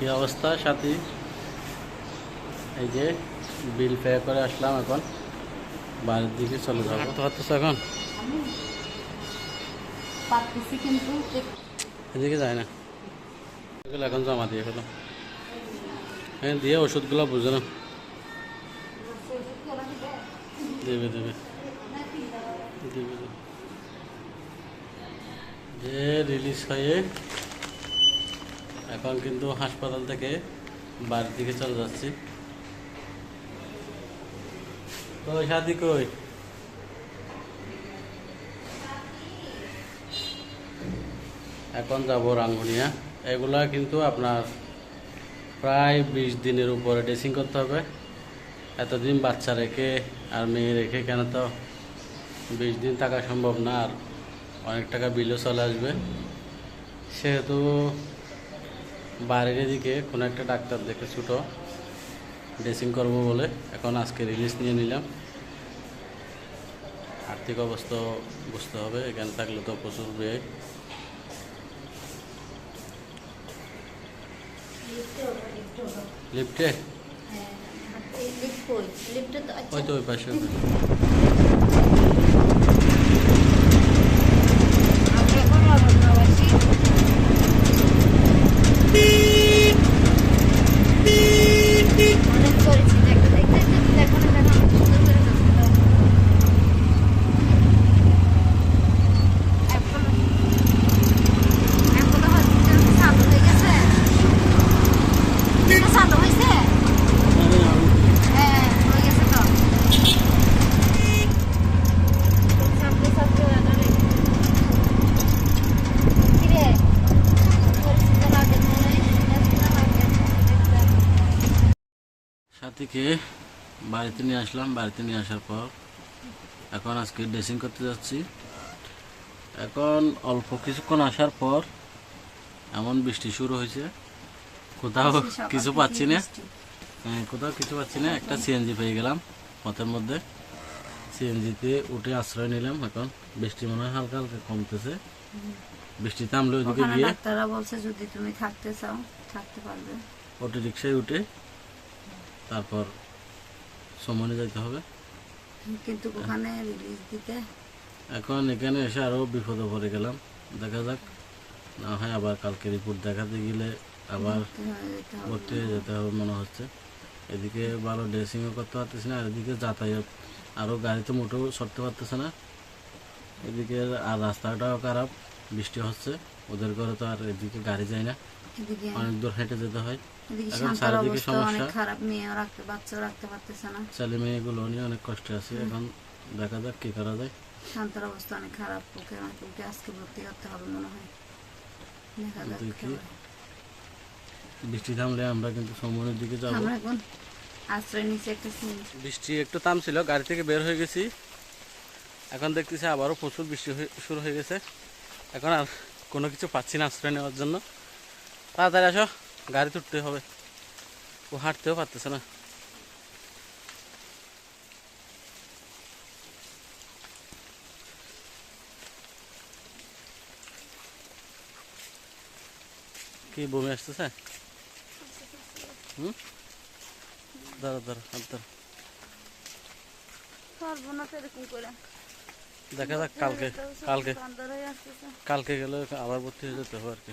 কি অবস্থা সাথী? এই যে বিল পে করে আসলাম এখন। বাড়ির দিকে চলে যাব। তো হচ্ছে এখন? আমি পারতেছি কিন্তু। এক- এদিকে যায় না। এগুলো এখন জমা দিয়ে ফেলাম হ্যাঁ দিয়ে ওষুধগুলো বুঝে না দেবে দেবে। দেবে দেবে। যে রিলিজ হয়ে এখন কিন্তু হাসপাতাল থেকে বাড়ির দিকে চলে যাচ্ছি। এখন যাব রাঙ্গুনিয়া। এগুলা কিন্তু আপনার প্রায় বিশ দিনের উপরে ড্রেসিং করতে হবে। এতদিন বাচ্চা রেখে আর মেয়ে রেখে কেন তো বিশ দিন থাকা সম্ভব না, আর অনেক টাকা বিলও চলে আসবে। সেহেতু বাড়ির দিকে কোনো একটা ডাক্তার দেখে ছোটো। ড্রেসিং করব বলে এখন আজকে রিলিজ নিয়ে নিলাম। আর্থিক অবস্থা বুঝতে হবে এখানে থাকলে তো প্রচুর ব্যয়। লিফটে হ্যাঁ, আচ্ছা। ওই তো ওই পাশে ওই পাশে। আমরা এখন অরণ্যবাসী। অনেক করেছি, দেখো, দেখো, দেখো, দেখো না, দেখো, অনেক সুন্দর করে করছে, দাও। এখন- এখনও হসপিটাল চালু হয়ে গেছে? এটা চালু হয়েছে? হ্যাঁ, হয়ে গেছে তো। সামনে সামনে রান্না রে। কিরে, পরিচিত লাগে মনে হয়, চিনা লাগে, দেখলাম। সাথীকে বাড়িতে নিয়ে আসলাম বাড়িতে নিয়ে আসার পর এখন আজকে ড্রেসিং করতে যাচ্ছি। এখন অল্প কিছুক্ষণ আসার পর এমন বৃষ্টি শুরু হয়েছে। কোথাও কিছু পাচ্ছি না। হ্যাঁ, কোথাও কিছু পাচ্ছি না। একটা সিএনজি পেয়ে গেলাম পথের মধ্যে। সিএনজিতে উঠে আশ্রয় নিলাম এখন। বৃষ্টি মনে হয় হালকা হালকা কমতেছে। বৃষ্টি থামলে ওইদিকে গিয়ে ডাক্তাররা বলছে যদি তুমি থাকতে চাও থাকতে পারবে। অটো রিক্সায় উঠে তারপর সমনে যেতে হবে। কিন্তু ওখানে রিলিজ দিতে? এখন এখানে এসে আরও বিপদে পড়ে গেলাম। দেখা যাক না হয় আবার কালকে রিপোর্ট দেখাতে গেলে আবার ভর্তি হয়ে যেতে হবে। ভর্তি হয়ে যেতে হবে মনে হচ্ছে। এদিকে ভালো ড্রেসিংও করতে পারতেছি না আর এদিকে যাতায়াত আরও গাড়িতে মোটেও সরতে পারতেছে না। এদিকে আর রাস্তাটাও খারাপ বৃষ্টি হচ্ছে। ওদের ঘরে তো আর এদিকে গাড়ি যায় না। অনেক দূর হেঁটে যেতে হয়। এখন চারিদিকে সমস্যা। খারাপ মেয়েও রাখতে বাচ্চাও রাখতে পারতেছে না। ছেলে মেয়েগুলো নিয়ে অনেক কষ্টে আছে। এখন দেখা যাক কী করা যায়। শান্তার অবস্থা অনেক খারাপ। ওকে ওকে আজকে ভর্তি করতে হবে মনে হয়। দেখা যাক দেখি। কি হয়। বৃষ্টি থামলে আমরা কিন্তু সমনের দিকে যাব। আমরা এখন আশ্রয় নিচে একটা বৃষ্টি একটু থামছিল গাড়ি থেকে বের হয়ে গেছি। এখন দেখতেছি আবারও প্রচুর বৃষ্টি হয়ে- শুরু হয়ে গেছে। এখন আর কোনো কিছু পাচ্ছি না আশ্রয় নেওয়ার জন্য। তাড়াতাড়ি আসো, গাড়ি তুলতে হবে। ও হাঁটতেও পারতেছে না। কি, বমি আসতেছে? হুম? দাঁড়া দাঁড়া হাত দাঁড়া পারব না তো এরকম করে। দেখা যাক, কালকে কালকে কালকে গেলে আবার ভর্তি হয়ে যেতে হবে আর কি।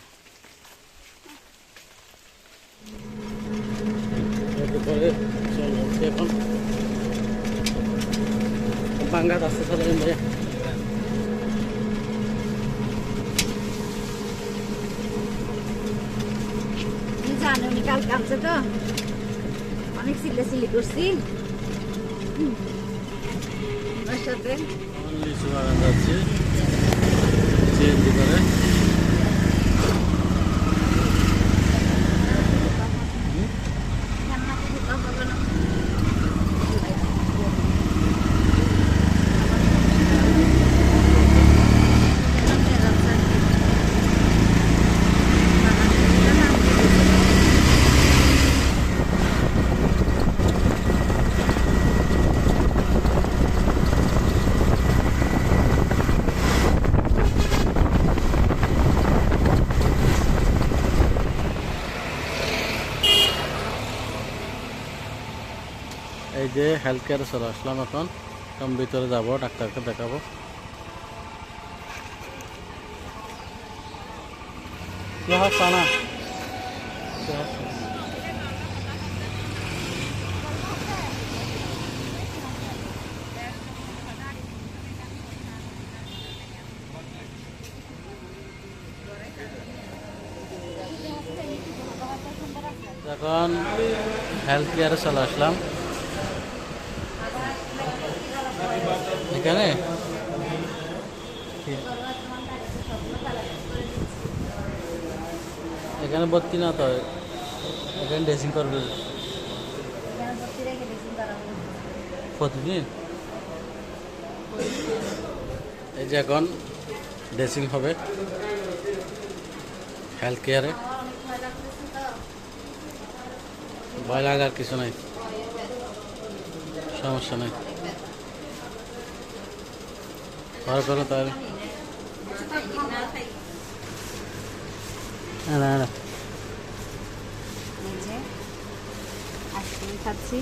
এখন বাঙ্গা রাস্তা চালাবেন ভাইয়া তুমি জানো কাল কামছে তো। অনেক সিলে সিলি করছি। সাথে। লিচু বাগান যাচ্ছে সিএনজি করে। এই যে হেলথ কেয়ারে চলে আসলাম এখন এখন ভিতরে যাব ডাক্তারকে দেখাবো। কি হচ্ছে না কি হচ্ছে? এখন হেলথ কেয়ারে চলে আসলাম এখানে এখানে ভর্তি না তো এখানে ড্রেসিং করবে? প্রতিদিন? এই যে এখন ড্রেসিং হবে। হেলথ কেয়ারে ভয় লাগার কিছু নাই। সমস্যা নাই। ভয় করো তাহলে। না না না এই যে আইসক্রিম খাচ্ছি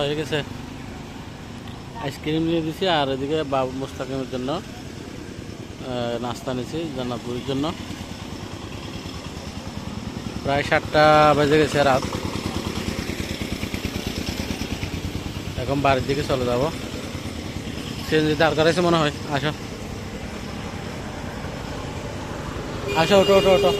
হয়ে গেছে। আইসক্রিম নিয়ে দিছি আর এদিকে বাবু মোস্তাকিমের জন্য নাস্তা নিয়েছি জান্নাতপুরের জন্য। প্রায় সাতটা বেজে গেছে রাত। এখন বাড়ির দিকে চলে যাব। সিএনজি দাঁড় করাইছে মনে হয়, আসো। আসো ওটো ওটো ওটো